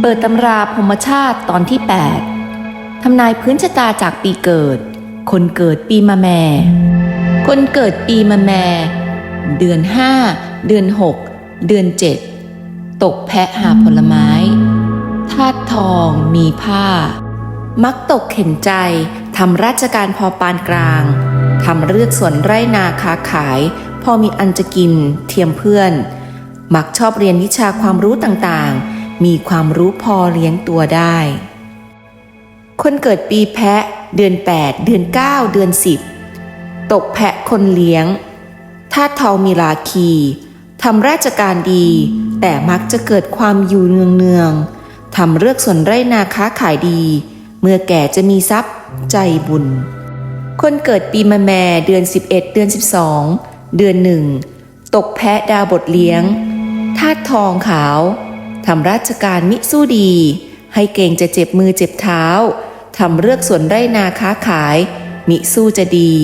เปิดตำราพรมชาติตอนที่ 8 ทำนายพื้นชะตาจากปีเกิด คนเกิดปีมะแม่ คนเกิดปีมะแม่ เดือน 5 เดือน 6 เดือน 7 ตกแพะหาผลไม้ธาตุทองมีผ้า มักตกเข็นใจทำราชการพอปานกลางทำเลือกสวนไร่นาค้าขาย พอมีอันจะกิน เทียมเพื่อน มักชอบเรียนวิชาความรู้ต่างๆ มีความรู้พอเลี้ยงตัวได้ คนเกิดปีแพะ เดือน 8 เดือน 9 เดือน 10 ตกแพะคนเลี้ยงธาตุทองมีราคีทำราชการดี แต่มักจะเกิดความอยู่เนืองๆทำเลือกสวนไร่นาค้าขายดี เมื่อแก่จะมีทรัพย์ใจบุญ คนเกิดปีมะแม่เดือน 11 เดือน 12 เดือนหนึ่งตกแพะดาวบทเลี้ยงธาตุทองขาว ทำราชการมิสู้ดี ให้เก่งจะเจ็บมือเจ็บเท้าทำเลือกสวนไร่นาค้าขาย มิสู้จะดี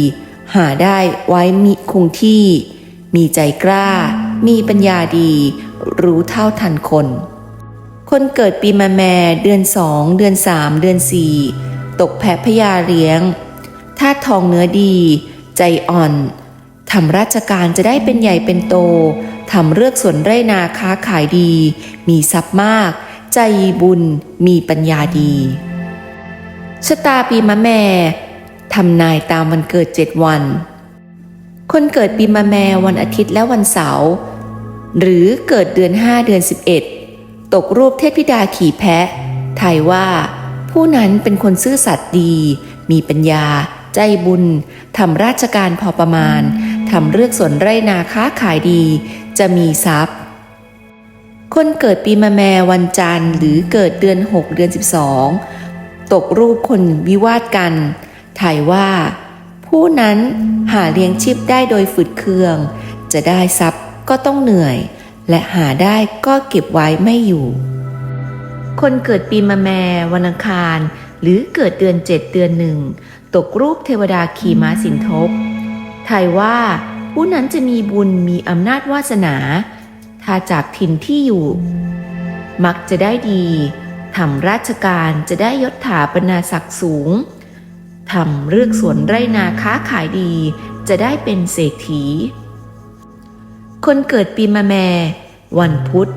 หาได้ไว้มิคงที่ มีใจกล้า มีปัญญาดี รู้เท่าทันคน คนเกิดปีมะแม่เดือนสองเดือนสามเดือนสี่ตกแพะพญาเลี้ยงธาตุทองเนื้อดี ใจอ่อนทำราชการจะได้เป็นใหญ่เป็นโต ทำเลือกสวนไร่นาค้าขายดี มีทรัพย์มาก ใจบุญ มีปัญญาดีชะตาปีมะแม่ทำนายตามวันเกิดเจ็ดวัน คนเกิดปีมะแม่วันอาทิตย์และวันเสาร์หรือเกิดเดือน5เดือน 11 ตกรูปเทพธิดาขี่แพะทายว่า ผู้นั้นเป็นคนซื่อสัตย์ดี มีปัญญา ใจบุญทำราชการพอประมาณทำเลือกสวนไร่นาค้าขายดี จะมีทรัพย์ คนเกิดปีมะแมวันจันทร์ หรือเกิดเดือน 6 เดือน 12 ตกรูปคนวิวาทกัน ถ่ายว่า ผู้นั้นหาเลี้ยงชีพได้โดยฝืดเคือง จะได้ทรัพย์ก็ต้องเหนื่อย และหาได้ก็เก็บไว้ไม่อยู่ คนเกิดปีมะแมวันอังคาร หรือเกิดเดือนเจ็ดเดือนหนึ่งตกรูปเทวดาขี่ม้าสินทบทายว่า ผู้นั้นจะมีบุญมีอำนาจวาสนา ถ้าจากถิ่นที่อยู่ มักจะได้ดีทำราชการจะได้ยศถาบรรณาศักดิ์สูงทำเลือกสวนไร่นาค้าขายดี จะได้เป็นเศรษฐี คนเกิดปีมะแม่ วันพุธ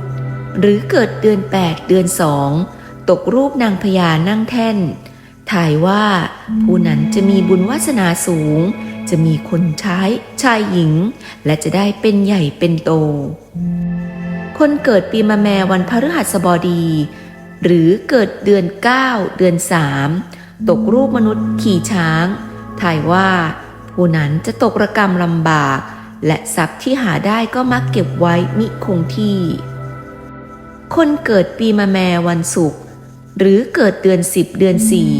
หรือเกิดเดือน 8 เดือนสองตกรูปนางพญานั่งแท่น ถ่ายว่าผู้นั้นจะมีบุญวาสนาสูง จะมีคนใช้ชายหญิง และจะได้เป็นใหญ่เป็นโต คนเกิดปีมะแมวันพฤหัสบดี หรือเกิดเดือน 9 เดือน3ตกรูปมนุษย์ขี่ช้างถ่ายว่า ผู้นั้นจะตกระกรรมลำบาก และทรัพย์ที่หาได้ก็มักเก็บไว้มิคงที่ คนเกิดปีมะแมวันศุกร์หรือเกิดเดือนสิบเดือนสี่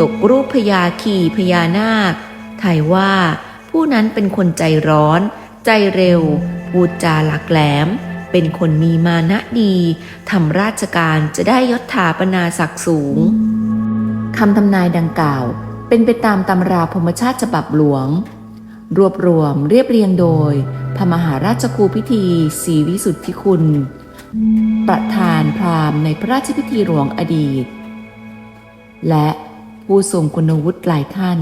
ตกรูปพญาขี่พญานาค ถ่ายว่า ผู้นั้นเป็นคนใจร้อน ใจเร็ว พูดจาหลักแหลม เป็นคนมีมานะดีทำราชการจะได้ยศถาปนาศักดิ์สูงคำทำนายดังกล่าว เป็นไปตามตำราพรหมชาติฉบับหลวง รวบรวมเรียบเรียงโดย พระมหาราชครูพิธีศรีวิสุทธิคุณ ประธานพราหมณ์ในพระราชพิธีหลวงอดีต และผู้ทรงคุณวุฒิหลายท่าน